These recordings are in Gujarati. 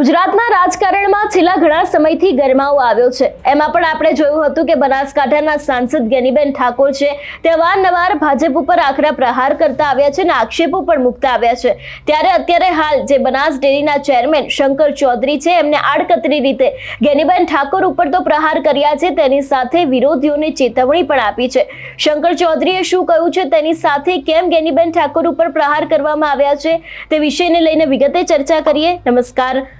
ગુજરાતના રાજકારણમાં છેલ્લા ઘણા સમયથી ગરમાવો આવ્યો છે. એમાં પણ આપણે જોયું હતું કે બનાસકાંઠાના સાંસદ ગેનીબેન ઠાકોર છે. તે અવારનવાર ભાજપ ઉપર આકરા પ્રહાર કરતા આવ્યા છે અને આક્ષેપો પણ મૂકતા આવ્યા છે. ત્યારે અત્યારે હાલ જે બનાસ ડેરીના ચેરમેન શંકર ચૌધરી છે, એમને આડકતરી રીતે ગેનીબેન ઠાકોર ઉપર તો પ્રહાર કર્યા છે, તેની સાથે વિરોધીઓને ચેતવણી પણ આપી છે. શંકર ચૌધરીએ શું કહ્યું છે, તેની સાથે કેમ ગેનીબેન ઠાકોર ઉપર પ્રહાર કરવામાં આવ્યા છે, તે વિષયને લઈને વિગતે ચર્ચા કરીએ. નમસ્કાર.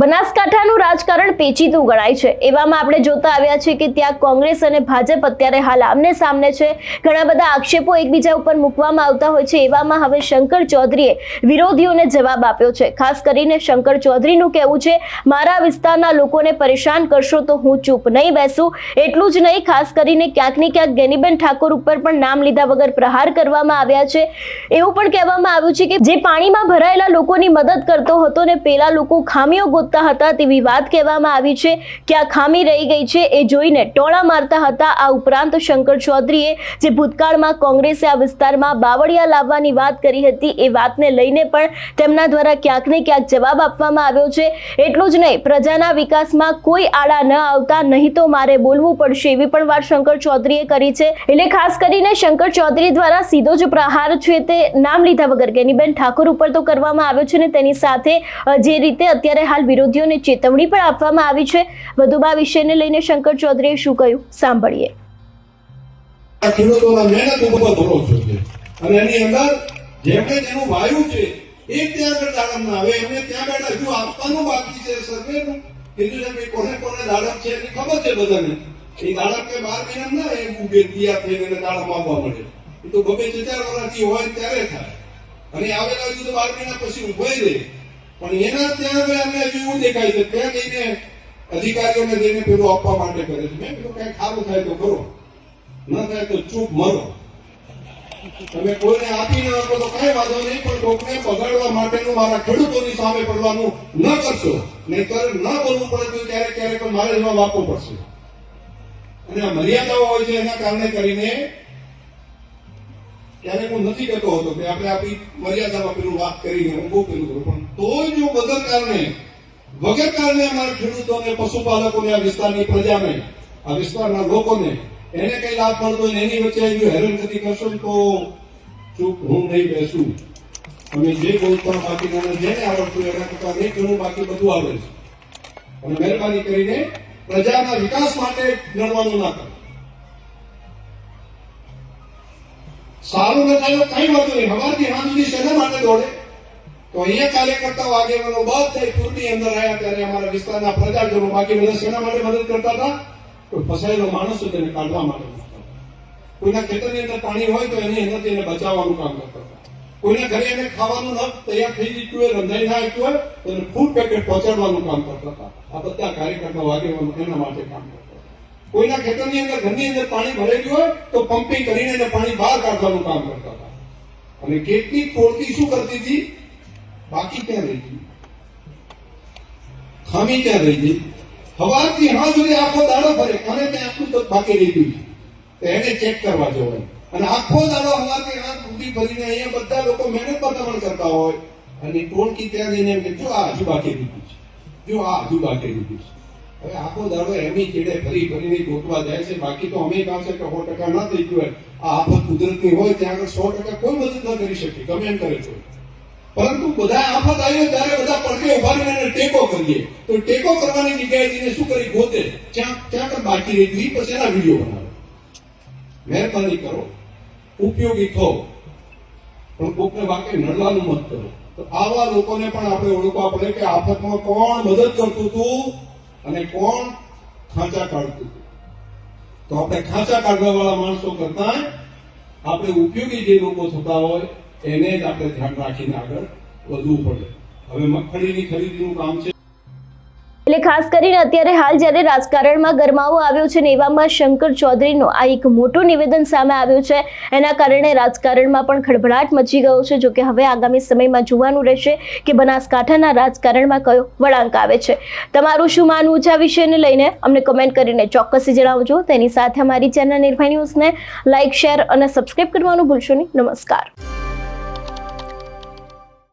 બનાસકાંઠાનું રાજકારણ પેચીતું ગણાય છે. એવામાં આપણે જોતા આવ્યા છે કે ત્યાં કોંગ્રેસ અને ભાજપ અત્યારે હાલ આમને સામને છે. ઘણા બધા આક્ષેપો એકબીજા ઉપર મૂકવામાં આવતા હોય છે. એવામાં હવે શંકર ચૌધરીએ વિરોધીઓને જવાબ આપ્યો છે. ખાસ કરીને શંકર ચૌધરીનું કહેવું છે, મારા વિસ્તારના લોકોને પરેશાન કરશો તો હું ચૂપ નહીં બેસું. એટલું જ નહીં, ખાસ કરીને ક્યાંક ને ક્યાંક ગેનીબેન ઠાકોર ઉપર પણ નામ લીધા વગર પ્રહાર કરવામાં આવ્યા છે. એવું પણ કહેવામાં આવ્યું છે કે જે પાણીમાં ભરાયેલા લોકોની મદદ કરતો હતો ને પેલા લોકો ખામીઓ ગોતતા હતા તેવી વાત કહેવામાં આવી છે કે આ ખામી રહી ગઈ છે. એ જોઈને ટોળા મારતા હતા. આ ઉપરાંત શંકર ચૌધરીએ જે ભૂતકાળમાં કોંગ્રેસે આ વિસ્તારમાં બાવળિયા લાવવાની વાત કરી હતી, એ વાતને લઈને પણ તેમના દ્વારા ક્યાંક ને ક્યાંક જવાબ આપવામાં આવ્યો છે. એટલું જ નહીં, પ્રજાના વિકાસમાં કોઈ આડા ન આવતા, નહીં તો મારે બોલવું પડશે એવી પણ વાત શંકર ચૌધરીએ કરી છે. એટલે ખાસ કરીને શંકર ચૌધરી દ્વારા સીધો જ પ્રહાર છે તે નામ લીધા વગર. ગેનીબેન ઠાકોર ઉપર તો કરવામાં આવ્યો છે ને તેની સાથે જે રીતે અત્યારે હાલ વિરોધીઓને ચેતવણી પણ આપવામાં આવી છે. વધુમાં વિષયને લઈને શંકર ચૌધરીએ શું કહ્યું? સાંભળીએ. ખેડૂતોના મહેનત ઉપર ભરોસો છે. અને એની અંદર જેમણે જેનું વાયુ છે, એ ત્યાં આગળ દાડમ ના આવે. એમને ત્યાં બેઠા હજુ આપવાનું બાકી છે સર્વેનું કીધું છે કે કોને કોને દાડમ છે એની ખબર છે બધાને. એ દાડમ કે બાર મહિના ના એ ઉગે તૈયાર થઈને એને દાડમ આવવા મળે. એ તો બબે ચાર વર્ષથી હોય ત્યારે થાય. અને આવેલા હજુ તો બાર મહિના પછી ઊભો રહે. પણ એના ત્યાં આગળ હજુ એવું દેખાય છે, ત્યાં જઈને અધિકારીઓને જઈને પેલું આપવા માટે કરે છે. મેં કીધું, કઈ ખારું થાય તો કરો. ન થાય તો ચૂપ મરો. તમે કોઈને આપી ના આપો તો કઈ વાંધો નહીં, પણ કોકને બગાડવા માટેનું મારા ખેડૂતોની સામે પડવાનું ન કરશો. નહીતર ન બોલવું પડે તો ક્યારેક ક્યારેક મારે જવાબ આપવો પડશે. અને આ મર્યાદાઓ હોય છે એના કારણે કરીને ક્યારેક હું નથી કહેતો હતો કે આપણે આપણી મર્યાદામાં પેલું વાત કરીને હું બહુ પેલું કરું. પણ તોય જો વગર કારણે વગર કારણે અમારા ખેડૂતોને, પશુપાલકોને, આ વિસ્તારની પ્રજાને, આ વિસ્તારના લોકોને એને કઈ લાભ મળતો ને એની વચ્ચે જો થતી કરશો તો ચૂપ હું નહીં બેસું. અમે જે બોલતા બાકી જેને આવડતું એના કરતા નહીં ઘણું બાકી બધું આવડે છે. અને મહેરબાની કરીને પ્રજાના વિકાસ માટે લડવાનું ના કરો. સારું ન થાય તો કઈ વાંધો નહીં. હવારથી હાથ સુધી શેના માટે દોડે. તો અહીંયા કાર્યકર્તાઓ આગેવાનો બધા પૂરની અંદર આવ્યા ત્યારે અમારા વિસ્તારના પ્રજાજનો બાકી બધા શેના માટે મદદ કરતા હતા. કોઈ ફસાયેલો માણસ હોય તેને કાઢવા માટે કોઈના ખેતરની અંદર પાણી હોય તો એની અંદર એને બચાવવાનું કામ કરતા હતા. કોઈના ઘરે એને ખાવાનું ન તૈયાર થઈ ગયું હોય, રંધાઈ ના આવ્યું હોય, તો એને ફૂડ પેકેટ પહોંચાડવાનું કામ કરતા હતા. આ બધા કાર્યકર્તાઓ આગેવાનો એના માટે કામ કરતા કોઈના ખેતરની અંદર, ઘરની અંદર પાણી ભરેલું હોય તો પંપિંગ કરીને એને પાણી બહાર કાઢવાનું કામ કરતા હતા. અને કેટલી પોળતી શું કરતી હતી? બાકી ક્યાં રહી ગઈ? ખામી ક્યાં રહી ગઈ? સવારથી હા સુધી આખો દાડો ફરે અને ત્યાં આટલું બાકી રહી ગયું. તો એને ચેક કરવા જવાય અને આખો દાડો સવારથી હાથ સુધી ભરીને અહીંયા બધા લોકો મહેનત બતાવણ કરતા હોય. અને ટોળકી ત્યાં જઈને એમ જો આ હજુ બાકી રહી છે. જો આ હજુ બાકી રહી છે. હવે આખો દાડો એમની ચેડે ફરી ફરીને ગોતવા જાય છે. બાકી તો અમે પાસે કે સો ટકા ના થઈ ગયું આ આફત કુદરતની હોય ત્યાં આગળ સો ટકા કોઈ મદદ ન કરી શકે. ગમે એમ કરે તો પરંતુ બધા આફત આવી ત્યારે બધા પડખે ઊભા રહીને ટેકો કરીએ. તો ટેકો કરવાની જગ્યાએ જઈને શું કરી? ગોતે. ત્યાં કઈ બાકી રહી. ગયું પછી એના વીડિયો બનાવે. મહેરબાની કરો. ઉપયોગી થો. પણ કોકને વાકે નડવાનું મત કરો. તો આવા લોકોને પણ આપણે ઓળખવા પડે કે આફતમાં કોણ મદદ કરતું હતું? અને કોણ? ખાંચા કાઢતું તો આપણે ખાંચા કાઢવા વાળા માણસો કરતા આપણે ઉપયોગી જે લોકો થતા હોય, એને જ આપણે ધ્યાન રાખીને આગળ વધવું પડે. હવે મગફળીની ખરીદીનું કામ છે. એટલે ખાસ કરીને અત્યારે હાલ જ્યારે રાજકારણમાં ગરમાવો આવ્યો છે ને એવામાં શંકર ચૌધરીનું આ એક મોટું નિવેદન સામે આવ્યું છે. એના કારણે રાજકારણમાં પણ ખળભળાટ મચી ગયો છે, જોકે હવે આગામી સમયમાં જોવાનું રહેશે કે બનાસકાંઠાના રાજકારણમાં કયો વળાંક આવે છે. તમારું શું માનવું છે આ વિષયને લઈને? અમને કમેન્ટ કરીને ચોક્કસથી જણાવજો. તેની સાથે અમારી ચેનલ નિર્ભય ન્યૂઝને લાઇક શેર અને સબસ્ક્રાઇબ કરવાનું ભૂલશો નહીં. નમસ્કાર.